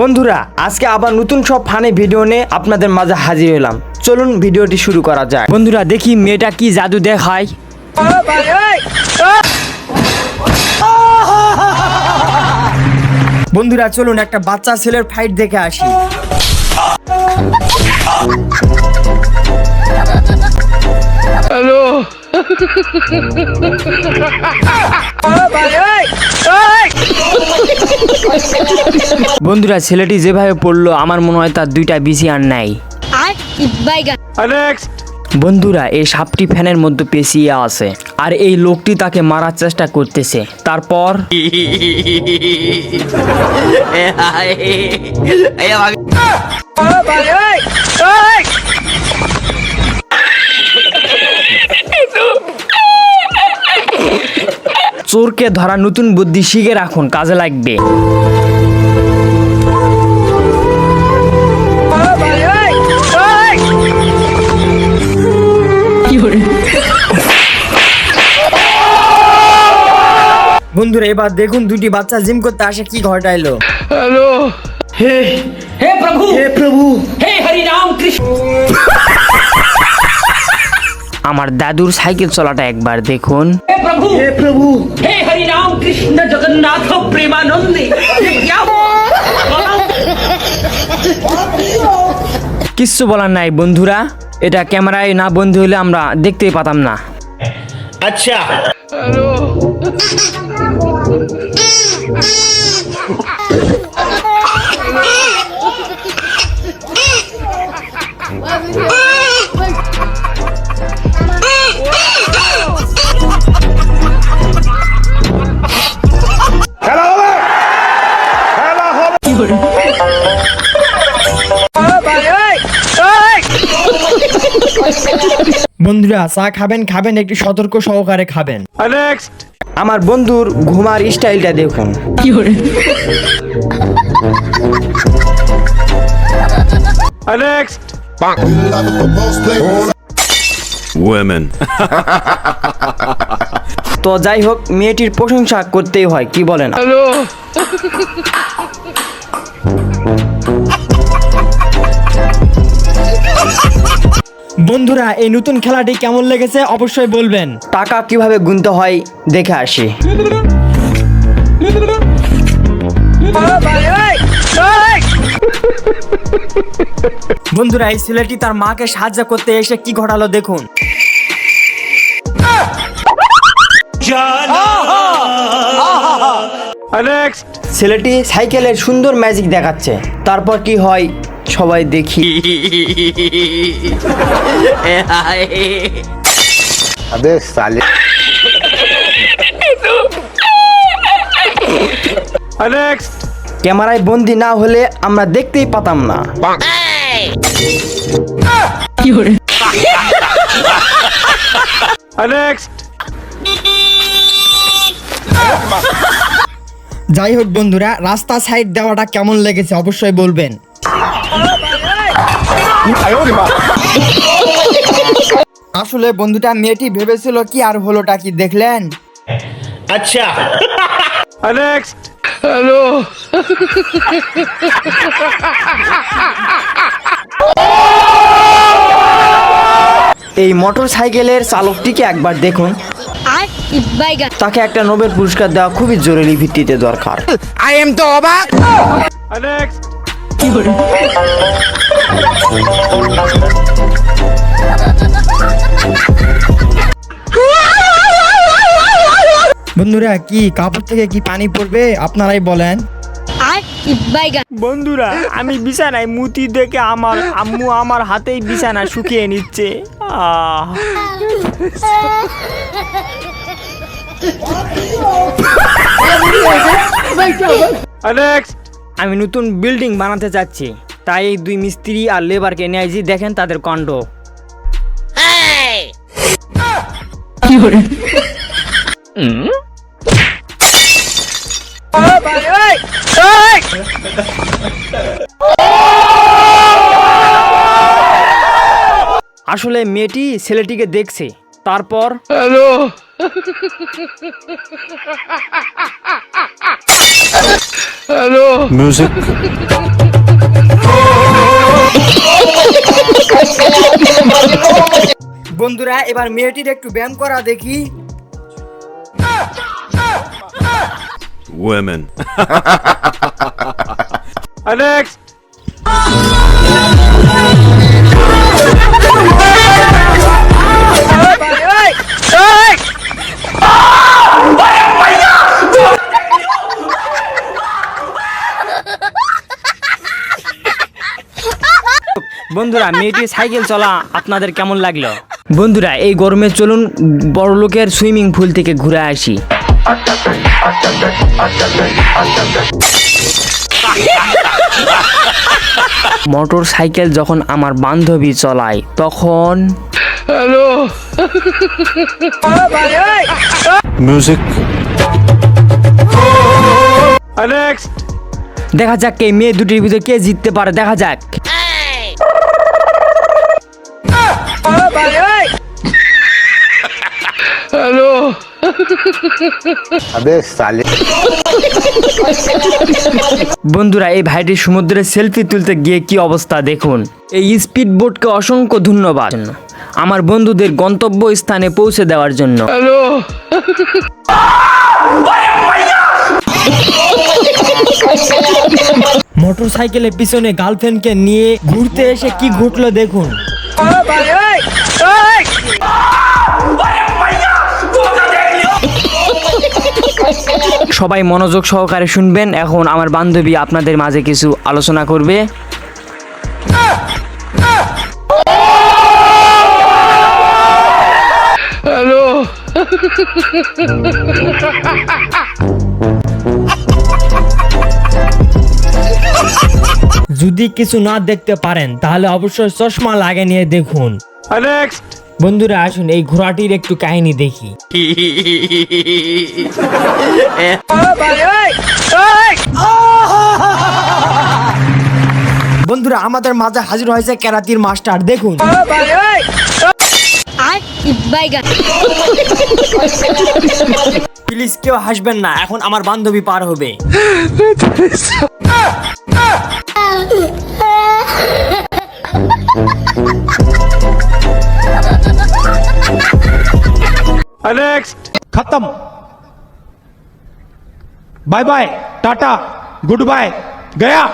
বন্ধুরা, আজকে আবার নতুন সব ফানি ভিডিও নিয়ে আপনাদের মাঝে হাজির হলাম। চলুন ভিডিওটি শুরু করা যায় বন্ধুরা, দেখি মেয়েটা কি জাদু দেখায়। বন্ধুরা, চলুন একটা বাচ্চা ছেলের ফাইট দেখে আসি। বন্ধুরা ছেলেটি যেভাবে পড়ল আমার মনে হয় তার দুইটা বিসি আর নাই। আর বন্ধুরা এই সাপটি ফ্যানের মধ্যে পেঁচিয়ে আছে আর এই লোকটি তাকে মারার চেষ্টা করতেছে। তারপর চোরকে ধরা নতুন বুদ্ধি শিখে রাখুন কাজে লাগবে। বন্ধুরা এবার দেখুন দুটি বাচ্চা জিম করতে আসে কি ঘরটা এলো? হ্যালো হে হে প্রভু! হে প্রভু! হে হরি রাম কৃষ্ণ! আমার দাদুর সাইকেল চলাটা একবার দেখুন। প্রভু! হে হরি রাম কৃষ্ণ জগন্নাথ প্রেমানন্দে কিচ্ছু বলার নাই বন্ধুরা এটা ক্যামেরায় না বন্ধু হলে আমরা দেখতেই পাতাম না। আচ্ছা। বন্ধুরা চা খাবেন খাবেন একটু সতর্ক সহকারে খাবেন। আমার বন্ধুর ঘুমার স্টাইলটা দেখুন। কি Women. তো যাই হোক মেয়েটির প্রশংসা করতেই হয় কি বলেন? বন্ধুরা এই নতুন খেলাটি কেমন লেগেছে অবশ্যই বলবেন। টাকা কীভাবে গুনতে হয় দেখে আসি। বন্ধুরা এই ছেলেটি তার মাকে সাহায্য করতে এসে কি ঘটালো দেখুন। ছেলেটি সাইকেলের সুন্দর ম্যাজিক দেখাচ্ছে। তারপর কি হয়? সবাই দেখি। ক্যামেরায় বন্দি না হলে আমরা দেখতেই পাতাম না। যাই হোক বন্ধুরা রাস্তা সাইড দেওয়াটা কেমন লেগেছে অবশ্যই বলবেন। আসলে বন্ধুটা মেয়েটি ভেবেছিল কি আর হলোটা কি দেখলেন? আচ্ছা। এই মোটর সাইকেলের চালকটিকে একবার দেখুন। আর তাকে একটা নোবেল পুরস্কার দেওয়া খুবই জরুরি ভিত্তিতে দরকার। বন্ধুরা কি কাপড় থেকে কি পানি পড়বে? আপনারাই বলেন। বন্ধুরা আমি বিছানায় মুতি দেখে আমার আম্মু আমার হাতেই বিছানা শুকিয়ে নিচ্ছে। আহ। আমি নতুন বিল্ডিং বানাতে চাচ্ছি। তাই এই দুই মিস্ত্রি আর লেবারকে নিয়ে আইছি দেখেন তাদের কণ্ড। আসলে মেয়েটি ছেলেটিকে দেখছে। তারপর Music. বন্ধুরা এবার মেয়েটির একটু ব্যায়াম করা দেখি Women. Next. বন্ধুরা মেয়েটি সাইকেল চলা আপনাদের কেমন লাগল বন্ধুরা এই গরমে চলুন বড় লোকের সুইমিং পুল থেকে ঘুরে আসি মোটর সাইকেল যখন আমার বান্ধবী চলায় তখন Music. Next. দেখা যাক কে মেয়ে দুটির ভিতরে কে জিততে পারে দেখা যাক বন্ধুরা এই ভাইটি সমুদ্রে সেলফি তুলতে গিয়ে কি অবস্থা দেখুন। এই স্পিড বোটকে অসংখ্য ধন্যবাদ। আমার বন্ধুদের গন্তব্য স্থানে পৌঁছে দেওয়ার জন্য। মোটর সাইকেলের পিছনে গার্লফ্রেন্ডকে নিয়ে ঘুরতে এসে কি ঘটলো দেখুন। সবাই মনোযোগ সহকারে শুনবেন। এখন আমার বান্ধবী আপনাদের মাঝে কিছু আলোচনা করবে। যদি কিছু না দেখতে পারেন তাহলে অবশ্যই চশমা লাগে নিয়ে দেখুন. বন্ধুরা আসুন এই ঘোড়াটির একটু কাহিনী দেখি। বন্ধুরা আমাদের মাঝে হাজির হয়েছে ক্যারাতির মাস্টার দেখুন। প্লিজ কেউ হাসবেন না এখন আমার বান্ধবী পার হবে। Next. खत्म bye bye tata goodbye गया